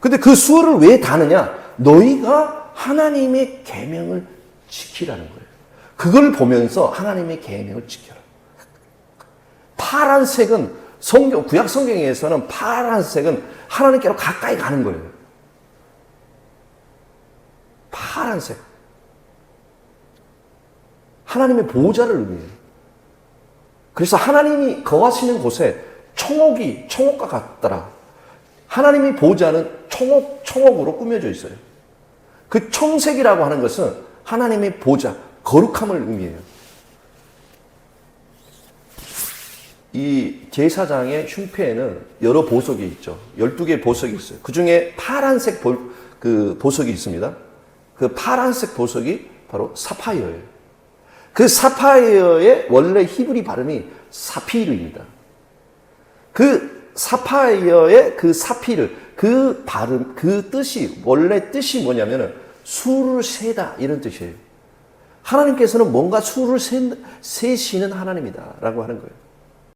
근데 그 수어를 왜 다느냐? 너희가 하나님의 계명을 지키라는 거예요. 그걸 보면서 하나님의 계명을 지켜라. 파란색은 성경 구약 성경에서는 파란색은 하나님께로 가까이 가는 거예요. 파란색. 하나님의 보호자를 의미해요. 그래서 하나님이 거하시는 곳에 청옥이 청옥과 같더라. 하나님의 보호자는 청옥, 청옥으로 꾸며져 있어요. 그 청색이라고 하는 것은 하나님의 보호자, 거룩함을 의미해요. 이 제사장의 흉패에는 여러 보석이 있죠. 12개의 보석이 있어요. 그 중에 파란색 보, 그 보석이 있습니다. 그 파란색 보석이 바로 사파이어예요. 그 사파이어의 원래 히브리 발음이 사피르입니다. 그 사파이어의 그 사피르, 그 발음, 그 뜻이, 원래 뜻이 뭐냐면은 수를 세다, 이런 뜻이에요. 하나님께서는 뭔가 수를 세, 세시는 하나님이다. 라고 하는 거예요.